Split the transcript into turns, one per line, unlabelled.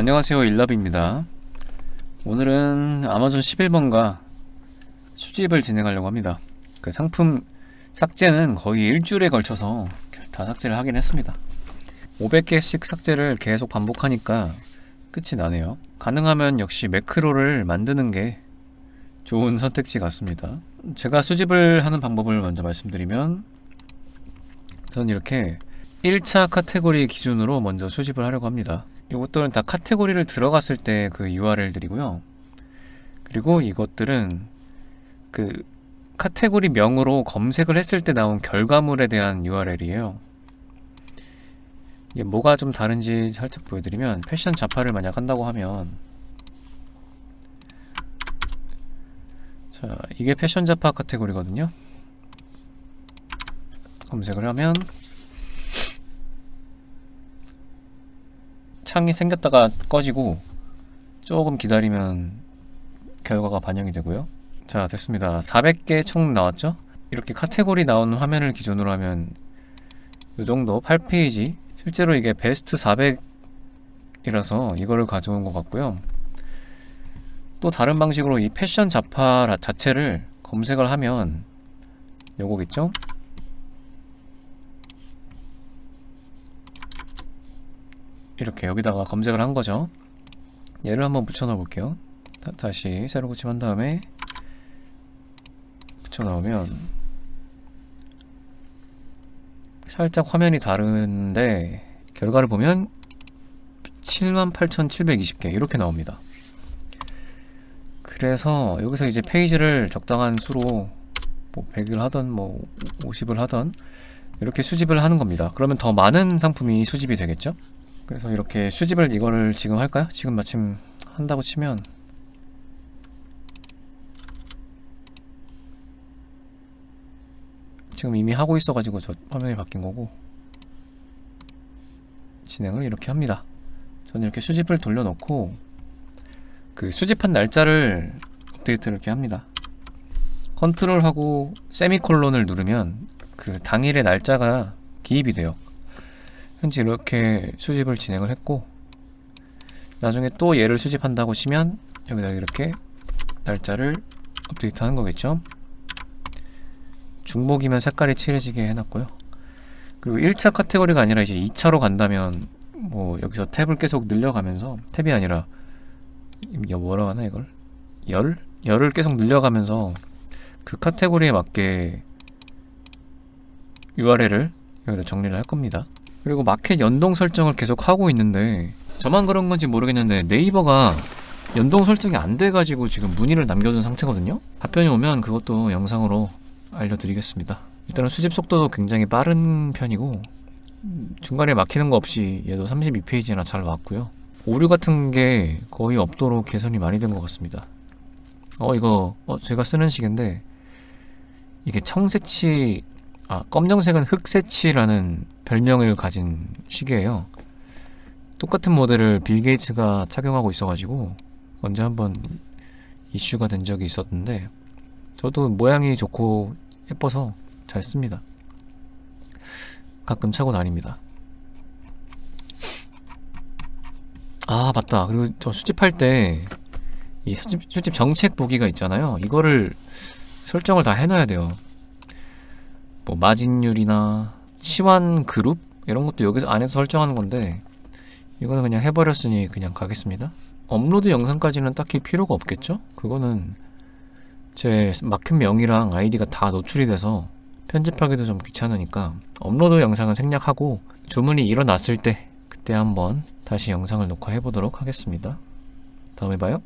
안녕하세요 일러비입니다. 오늘은 아마존 11번가 수집을 진행하려고 합니다. 그 상품 삭제는 거의 일주일에 걸쳐서 다 삭제를 하긴 했습니다. 500개씩 삭제를 계속 반복하니까 끝이 나네요. 가능하면 역시 매크로를 만드는 게 좋은 선택지 같습니다. 제가 수집을 하는 방법을 먼저 말씀드리면 저는 이렇게 1차 카테고리 기준으로 먼저 수집을 하려고 합니다. 이것들은 다 카테고리를 들어갔을 때 그 URL들이고요. 그리고 이것들은 그 카테고리 명으로 검색을 했을 때 나온 결과물에 대한 URL이에요. 이게 뭐가 좀 다른지 살짝 보여드리면 패션 자파를 만약 한다고 하면 자 이게 패션 자파 카테고리거든요. 검색을 하면 창이 생겼다가 꺼지고 조금 기다리면 결과가 반영이 되고요. 자, 됐습니다. 400개 총 나왔죠? 이렇게 카테고리 나온 화면을 기준으로 하면 이 정도 8페이지. 실제로 이게 베스트 400이라서 이거를 가져온 것 같고요. 또 다른 방식으로 이 패션 자파 자체를 검색을 하면 요거겠죠? 이렇게 여기다가 검색을 한 거죠. 얘를 한번 붙여 넣어 볼게요. 다, 시 새로 고침한 다음에 붙여 넣으면 살짝 화면이 다른데 결과를 보면 78,720개 이렇게 나옵니다. 그래서 여기서 이제 페이지를 적당한 수로 뭐 100을 하던 뭐 50을 하던 이렇게 수집을 하는 겁니다. 그러면 더 많은 상품이 수집이 되겠죠? 그래서 이렇게 수집을 이거를 지금 할까요? 지금 마침 한다고 치면 지금 이미 하고 있어가지고 저 화면이 바뀐 거고 진행을 이렇게 합니다. 저는 이렇게 수집을 돌려놓고 그 수집한 날짜를 업데이트를 이렇게 합니다. 컨트롤하고 세미콜론을 누르면 그 당일의 날짜가 기입이 돼요. 현재 이렇게 수집을 진행을 했고 나중에 또 얘를 수집한다고 치면 여기다 이렇게 날짜를 업데이트 하는 거겠죠? 중복이면 색깔이 칠해지게 해놨고요. 그리고 1차 카테고리가 아니라 이제 2차로 간다면 뭐 여기서 탭을 계속 늘려가면서 탭이 아니라 뭐라고 하나 이걸? 열? 열을 계속 늘려가면서 그 카테고리에 맞게 URL을 여기다 정리를 할 겁니다 그리고 마켓 연동 설정을 계속 하고 있는데 저만 그런 건지 모르겠는데 네이버가 연동 설정이 안 돼가지고 지금 문의를 남겨둔 상태거든요. 답변이 오면 그것도 영상으로 알려드리겠습니다. 일단은 수집 속도도 굉장히 빠른 편이고 중간에 막히는 거 없이 얘도 32페이지나 잘 왔고요. 오류 같은 게 거의 없도록 개선이 많이 된 것 같습니다. 어 이거 어, 제가 쓰는 시계인데 이게 청새치 아 검정색은 흑새치라는 별명을 가진 시계예요. 똑같은 모델을 빌 게이츠가 착용하고 있어가지고 언제 한번 이슈가 된 적이 있었는데 저도 모양이 좋고 예뻐서 잘 씁니다. 가끔 차고 다닙니다. 아 맞다. 그리고 저 수집할 때 이 수집, 수집 정책 보기가 있잖아요. 이거를 설정을 다 해놔야 돼요. 뭐 마진율이나 치환 그룹 이런 것도 여기서 안에서 설정하는 건데 이거는 그냥 해버렸으니 그냥 가겠습니다. 업로드 영상까지는 딱히 필요가 없겠죠? 그거는 제 마켓 명이랑 아이디가 다 노출이 돼서 편집하기도 좀 귀찮으니까 업로드 영상은 생략하고 주문이 일어났을 때 그때 한번 다시 영상을 녹화해 보도록 하겠습니다. 다음에 봐요.